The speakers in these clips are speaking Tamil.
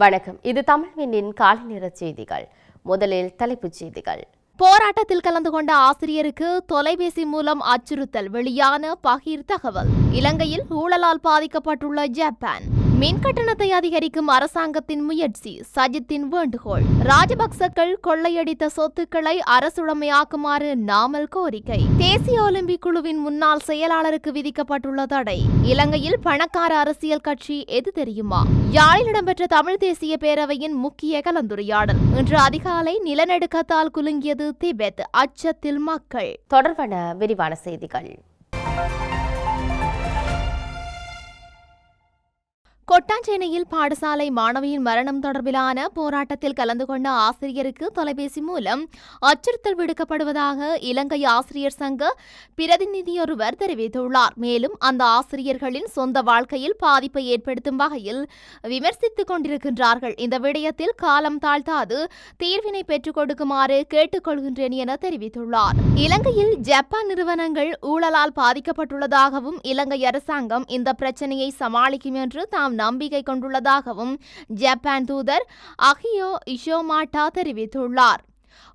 வணக்கம். இது தமிழ் விண்ணின் காலை நேர செய்திகள். முதலில் தலைப்புச் செய்திகள். போராட்டத்தில் கலந்து கொண்ட ஆசிரியருக்கு தொலைபேசி மூலம் அச்சுறுத்தல் வெளியான பகிர் தகவல் இலங்கையில் ஊழலால் பாதிக்கப்பட்டுள்ள ஜப்பான். மின் கட்டணத்தை அதிகரிக்கும் அரசாங்கத்தின் முயற்சி சஜித்தின் வேண்டுகோள். ராஜபக்சக்கள் கொள்ளையடித்த சொத்துக்களை அரசுடைமையாக்குமாறு நாமல் கோரிக்கை. தேசிய ஒலிம்பிக் குழுவின் முன்னாள் செயலாளருக்கு விதிக்கப்பட்டுள்ள தடை. இலங்கையில் பணக்கார அரசியல் கட்சி எது தெரியுமா? யாழில் இடம்பெற்ற தமிழ் தேசிய பேரவையின் முக்கிய கலந்துரையாடல். இன்று அதிகாலை நிலநடுக்கத்தால் குலுங்கியது திபெத் அச்சத்தில் மக்கள். தொடர்பான விரிவான செய்திகள். கொட்டாஞ்சேனையில் பாடசாலை மாணவியின் மரணம் தொடர்பிலான போராட்டத்தில் கலந்து கொண்ட ஆசிரியருக்கு தொலைபேசி மூலம் அச்சுறுத்தல் விடுக்கப்படுவதாக இலங்கை ஆசிரியர் சங்க பிரதிநிதியொருவர் தெரிவித்துள்ளார். மேலும் அந்த ஆசிரியர்களின் சொந்த வாழ்க்கையில் பாதிப்பை ஏற்படுத்தும் வகையில் விமர்சித்துக் கொண்டிருக்கின்றார்கள். இந்த விடயத்தில் காலம் தாழ்த்தாது தீர்வினை பெற்றுக் கொடுக்குமாறு கேட்டுக்கொள்கின்றேன் என தெரிவித்துள்ளார். இலங்கையில் ஜப்பான் நிறுவனங்கள் ஊழலால் பாதிக்கப்பட்டுள்ளதாகவும் இலங்கை அரசாங்கம் இந்த பிரச்சனையை சமாளிக்கும் என்று தாம் நம்பிக்கை கொண்டுள்ளதாகவும் ஜப்பான் தூதர் அகியோ இஷோமாட்டா தெரிவித்துள்ளார்.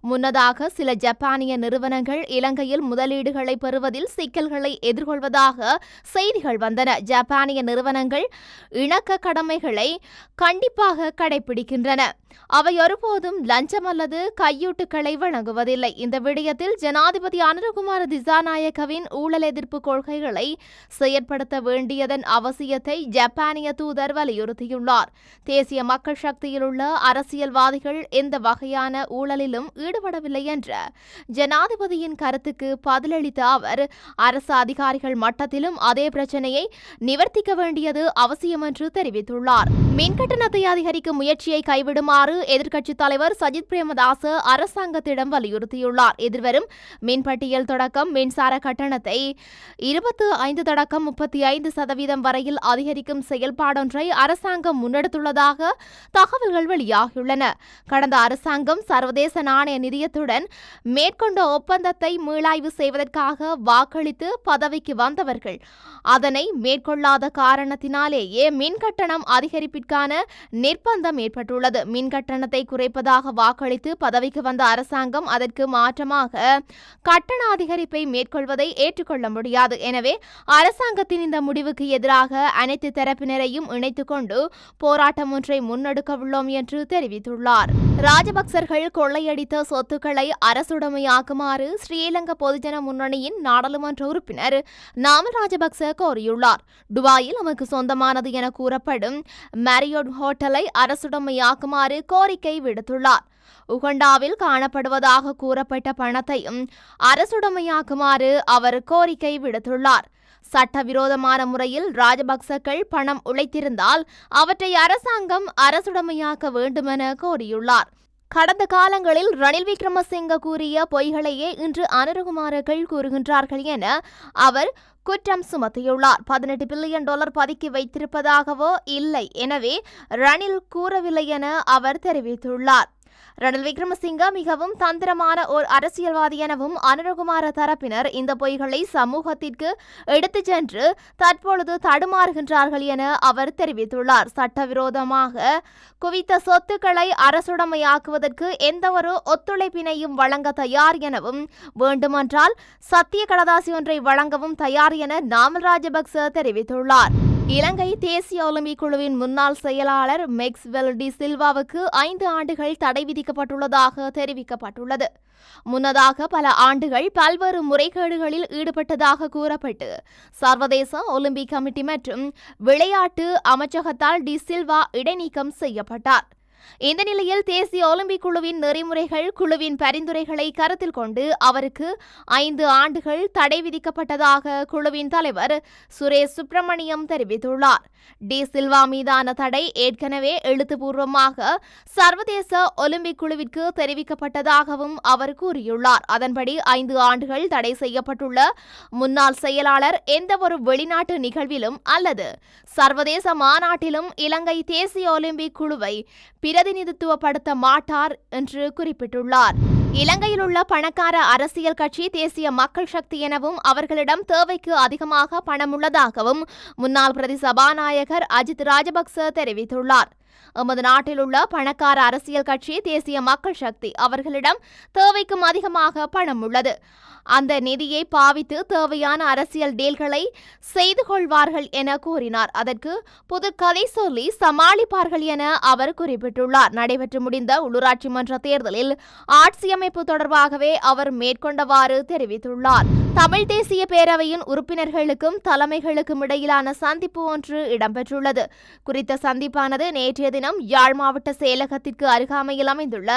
முன்னதாக சில ஜப்பானிய நிறுவனங்கள் இலங்கையில் முதலீடுகளை பெறுவதில் சிக்கல்களை எதிர்கொள்வதாக செய்திகள் வந்தன. ஜப்பானிய நிறுவனங்கள் இணக்க கடமைகளை கண்டிப்பாக கடைபிடிக்கின்றன. அவை ஒருபோதும் லஞ்சம் அல்லது கையூட்டுகளை வழங்குவதில்லை. இந்த விடயத்தில் ஜனாதிபதி அனுரகுமார திசாநாயகவின் ஊழல் எதிர்ப்பு கொள்கைகளை செயற்படுத்த வேண்டியதன் அவசியத்தை ஜப்பானிய தூதர் வலியுறுத்தியுள்ளார். தேசிய மக்கள் சக்தியில் உள்ள அரசியல்வாதிகள் எந்த வகையான ஊழலிலும் ஈடுபடவில்லை என்ற ஜனாதிபதியின் கருத்துக்கு பதிலளித்த அவர் அரசு அதிகாரிகள் மட்டத்திலும் அதே பிரச்சனையை நிவர்த்திக்க வேண்டியது அவசியம் என்று தெரிவித்துள்ளார். மின் கட்டணத்தை அதிகரிக்கும் முயற்சியை கைவிடுமாறு எதிர்க்கட்சித் தலைவர் சஜித் பிரேமதாச அரசாங்கத்திடம் வலியுறுத்தியுள்ளார். எதிர்வரும் மின்பட்டியல் தொடக்கம் மின்சார கட்டணத்தை இருபத்து ஐந்து தொடக்கம் முப்பத்தி ஐந்து சதவீதம் வரையில் அதிகரிக்கும் செயல்பாடொன்றை அரசாங்கம் முன்னெடுத்துள்ளதாக தகவல்கள் வெளியாகியுள்ளன. கடந்த அரசாங்கம் சர்வதேச நாணய நிதியத்துடன் மேற்கொண்ட ஒப்பந்தத்தை மீளாய்வு செய்வதற்காக வாக்களித்து பதவிக்கு வந்தவர்கள். அதனை மேற்கொள்ளாத காரணத்தினாலேயே மின்கட்டணம் அதிகரிப்பிற்கான நிர்பந்தம் ஏற்பட்டுள்ளது. மின்கட்டணத்தை குறைப்பதாக வாக்களித்து பதவிக்கு வந்த அரசாங்கம் அதற்கு மாற்றமாக கட்டண அதிகரிப்பை மேற்கொள்வதை ஏற்றுக்கொள்ள முடியாது. எனவே அரசாங்கத்தின் இந்த முடிவுக்கு எதிராக அனைத்து தரப்பினரையும் இணைத்துக் கொண்டு போராட்டம் ஒன்றை முன்னெடுக்க உள்ளோம் என்று தெரிவித்துள்ளார். ராஜபக்சர்கள் கொள்ளையடித்த சொத்துக்களை அரசுடைமையாக்குமாறு ஸ்ரீலங்கா பொதுஜன முன்னணியின் நாடாளுமன்ற உறுப்பினர் நாமல் ராஜபக்ச கோரியுள்ளார். துபாயில் நமக்கு சொந்தமானது என கூறப்படும் மேரியோட் ஹோட்டலை அரசுடைமையாக்குமாறு கோரிக்கை விடுத்துள்ளார். உகண்டாவில் காணப்படுவதாக கூறப்பட்ட பணத்தையும் அரசுடைமையாக்குமாறு அவர் கோரிக்கை விடுத்துள்ளார். சட்டவிரோதமான முறையில் ராஜபக்சக்கள் பணம் உழைத்திருந்தால் அவற்றை அரசாங்கம் அரசுடைமையாக்க வேண்டுமென கோரியுள்ளார். கடந்த காலங்களில் ரணில் விக்ரமசிங்க கூறிய பொய்களையே இன்று அனுரகுமாரர்கள் கூறுகின்றார்கள் என அவர் குற்றம் சுமத்தியுள்ளார். பதினெட்டு பில்லியன் டாலர் பதுக்கி வைத்திருப்பதாகவோ இல்லை. எனவே ரணில் கூறவில்லை என அவர் தெரிவித்துள்ளார். ரணில் விக்ரமசிங்க மிகவும் தந்திரமான ஓர் அரசியல்வாதி எனவும் அனுரகுமார தரப்பினர் இந்த பொய்களை சமூகத்திற்கு எடுத்துச் சென்று தற்பொழுது தடுமாறுகின்றார்கள் என அவர் தெரிவித்துள்ளார். சட்டவிரோதமாக குவித்த சொத்துக்களை அரசுடைமையாக்குவதற்கு எந்தவொரு ஒத்துழைப்பினையும் வழங்க தயார் எனவும் வேண்டுமென்றால் சத்திய கடதாசி ஒன்றை வழங்கவும் தயார் என நாமல் ராஜபக்ச தெரிவித்துள்ளார். இலங்கை தேசிய ஒலிம்பிக் குழுவின் முன்னாள் செயலாளர் மெக்ஸ்வெல் டி சில்வாவுக்கு ஐந்து ஆண்டுகள் தடை விதிக்கப்பட்டுள்ளதாக தெரிவிக்கப்பட்டுள்ளது. முன்னதாக பல ஆண்டுகள் பல்வேறு முறைகேடுகளில் ஈடுபட்டதாக கூறப்பட்டு சர்வதேச ஒலிம்பிக் கமிட்டி மற்றும் விளையாட்டு அமைச்சகத்தால் டி சில்வா இடைநீக்கம் செய்யப்பட்டார். இந்த நிலையில் தேசிய ஒலிம்பிக் குழுவின் நெறிமுறைகள் குழுவின் பரிந்துரைகளை கருத்தில் கொண்டு அவருக்கு ஐந்து ஆண்டுகள் தடை விதிக்கப்பட்டதாக குழுவின் தலைவர் சுரேஷ் சுப்பிரமணியம் தெரிவித்துள்ளார். டி சில்வா மீதான தடை ஏற்கனவே எழுத்துப்பூர்வமாக சர்வதேச ஒலிம்பிக் குழுவிற்கு தெரிவிக்கப்பட்டதாகவும் அவர் கூறியுள்ளார். அதன்படி ஐந்து ஆண்டுகள் தடை செய்யப்பட்டுள்ள முன்னாள் செயலாளர் எந்தவொரு வெளிநாட்டு நிகழ்விலும் அல்லது சர்வதேச மாநாட்டிலும் இலங்கை தேசிய ஒலிம்பிக் குழுவை பிரதிநிதித்துவப்படுத்த மாட்டார் என்று குறிப்பிட்டுள்ளார். இலங்கையில் உள்ள பணக்கார அரசியல் கட்சி தேசிய மக்கள் சக்தி எனவும் அவர்களிடம் தேவைக்கு அதிகமாக பணம் உள்ளதாகவும் முன்னாள் பிரதி சபாநாயகர் அஜித் ராஜபக்ச தெரிவித்துள்ளார். எமது நாட்டில் உள்ள பணக்கார அரசியல் கட்சி தேசிய மக்கள் சக்தி அவர்களிடம் தேவைக்கும் அதிகமாக பணம் உள்ளது அந்த நிதியை பாவித்து தேவையான அரசியல் டீல்களை செய்து கொள்வார்கள் என கூறினார். அதற்கு புது கதை சொல்லி சமாளிப்பார்கள் என அவர் குறிப்பிட்டுள்ளார். நடைபெற்று முடிந்த உள்ளூராட்சி மன்ற தேர்தலில் ஆட்சியமைப்பு தொடர்பாகவே அவர் மேற்கொண்டவாறு தெரிவித்துள்ளார். தமிழ் தேசிய பேரவையின் உறுப்பினர்களுக்கும் தலைமைகளுக்கும் இடையிலான சந்திப்பு ஒன்று இடம்பெற்றுள்ளது. குறித்த சந்திப்பானது நேற்றைய தினம் யாழ் மாவட்ட செயலகத்திற்கு அருகாமையில் அமைந்துள்ள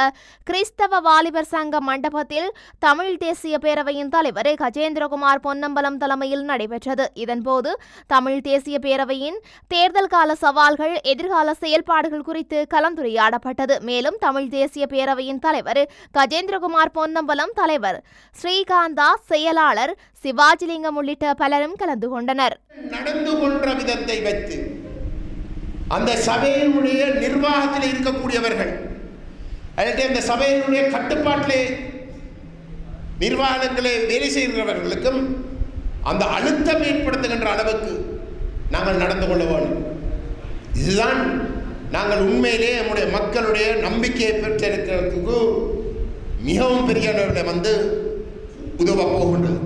கிறிஸ்தவ வாலிபர் சங்க மண்டபத்தில் தமிழ் தேசிய பேரவையின் தலைவர் கஜேந்திரகுமார் பொன்னம்பலம் தலைமையில் நடைபெற்றது. இதன்போது தமிழ் தேசிய பேரவையின் தேர்தல் கால சவால்கள் எதிர்கால செயல்பாடுகள் குறித்து கலந்துரையாடப்பட்டது. மேலும் தமிழ் தேசிய பேரவையின் தலைவர் கஜேந்திரகுமார் பொன்னம்பலம் தலைவர் ஸ்ரீகாந்தா செயலாளர் சிவாஜிலிங்கம் உள்ளிட்ட பலரும் கலந்து கொண்டனர். நடந்து கொன்ற விதத்தை வைத்து அந்த சபையினுடைய நிர்வாகத்தில் இருக்கக்கூடியவர்கள் அல்லது அந்த சபையினுடைய கட்டுப்பாட்டிலே நிர்வாகங்களே வேலை செய்கிறவர்களுக்கும் அந்த அழுத்தம் ஏற்படுத்துகின்ற அளவுக்கு நாங்கள் நடந்து கொள்ள வேண்டும். இதுதான் நாங்கள் உண்மையிலே நம்முடைய மக்களுடைய நம்பிக்கையை பெற்றிருக்கிறதுக்கு மிகவும் பெரிய அளவில் வந்து உதவ போகின்றது.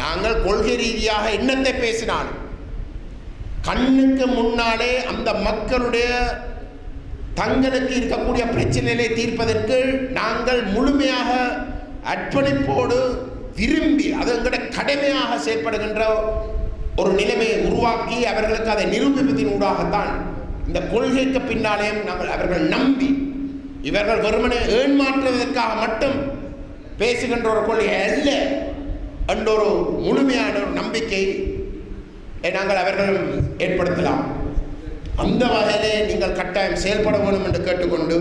நாங்கள் கொள்கை ரீதியாக என்னத்தை பேசினாலும் கண்ணுக்கு முன்னாலே அந்த மக்களுடைய தங்களுக்கு இருக்கக்கூடிய பிரச்சனைகளை தீர்ப்பதற்கு நாங்கள் முழுமையாக அர்ப்பணிப்போடு விரும்பி அது எங்கட கடமையாக செயல்படுகின்ற ஒரு நிலைமையை உருவாக்கி அவர்களுக்கு அதை நிரூபிப்பதின் ஊடாகத்தான் இந்த கொள்கைக்கு பின்னாலேயும் நாங்கள் அவர்கள் நம்பி இவர்கள் வெறுமனே மாற்றுவதற்காக மட்டும் பேசுகின்ற ஒரு கொள்கை அல்ல என்ற ஒரு முழுமையான ஒரு நம்பிக்கை நாங்கள் அவர்களும் ஏற்படுத்தலாம். அந்த வகையிலே நீங்கள் கட்டாயம் செயல்பட வேண்டும் என்று கேட்டுக்கொண்டு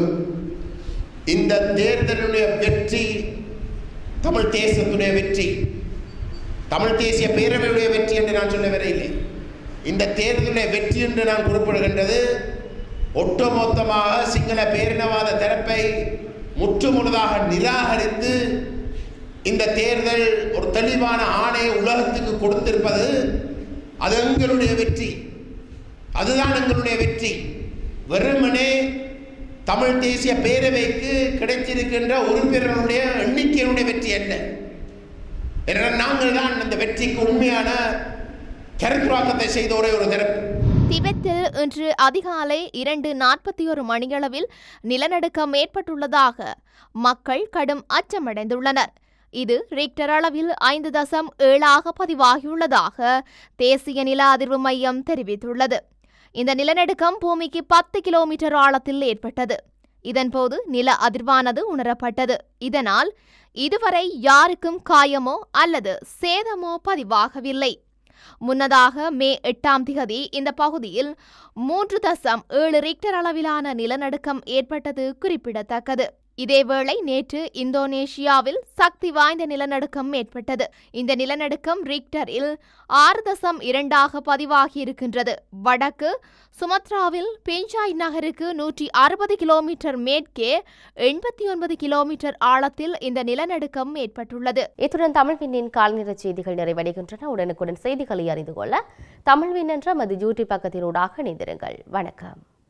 இந்த தேர்தலுடைய வெற்றி தமிழ் தேசத்துடைய வெற்றி. தமிழ் தேசிய பேரவையுடைய வெற்றி என்று நான் சொல்ல வரையில்லை. இந்த தேர்தலுடைய வெற்றி என்று நான் குறிப்பிடுகின்றது ஒட்டுமொத்தமாக சிங்கள பேரினவாத தரப்பை முற்றுமுழுதாக நிராகரித்து இந்த தேர்தல் ஒரு தெளிவான ஆணையை உலகத்துக்கு கொடுத்திருப்பது அது எங்களுடைய வெற்றி. அதுதான் எங்களுடைய வெற்றி. வெறுமனே தமிழ் தேசிய பேரவைக்கு கிடைத்திருக்கின்ற உறுப்பினர்களுடைய எண்ணிக்கையினுடைய வெற்றி என்ன? ஏனென்றால் நாங்கள் தான் அந்த வெற்றிக்கு உண்மையான கருத்துவாக்கத்தை செய்த ஒரே ஒரு தரப்பு திபெத்தில் இன்று அதிகாலை இரண்டு நாற்பத்தி ஒரு மணியளவில் நிலநடுக்கம் ஏற்பட்டுள்ளதாக மக்கள் கடும் அச்சமடைந்துள்ளனர். இது ரிக்டர் அளவில் ஐந்து தசம் ஏழாக பதிவாகியுள்ளதாக தேசிய நில அதிர்வு மையம் தெரிவித்துள்ளது. இந்த நிலநடுக்கம் பூமிக்கு பத்து கிலோமீட்டர் ஆழத்தில் ஏற்பட்டது. இதன்போது நில அதிர்வானது உணரப்பட்டது. இதனால் இதுவரை யாருக்கும் காயமோ அல்லது சேதமோ பதிவாகவில்லை. முன்னதாக மே எட்டாம் திகதி இந்த பகுதியில் மூன்று தசம் ஏழு ரிக்டர் அளவிலான நிலநடுக்கம் ஏற்பட்டது குறிப்பிடத்தக்கது. இதேவேளை நேற்று இந்தோனேஷியாவில் சக்தி வாய்ந்த நிலநடுக்கம் ஏற்பட்டது. இந்த நிலநடுக்கம் ரிக்டரில் ஆறு தசம் இரண்டாக பதிவாகியிருக்கின்றது. வடக்கு சுமத்ராவில் பிஞ்சாய் நகருக்கு நூற்றி அறுபது கிலோமீட்டர் மேற்கே எண்பத்தி ஒன்பது கிலோமீட்டர் ஆழத்தில் இந்த நிலநடுக்கம் ஏற்பட்டுள்ளது. இத்துடன் தமிழ்விண்ணின் கால்நிற செய்திகள் நிறைவடைகின்றன. உடனுக்குடன் செய்திகளை அறிந்து கொள்ள தமிழ்வின் என்ற மது யூடியூப் பக்கத்தினூடாக இணைந்திருங்கள். வணக்கம்.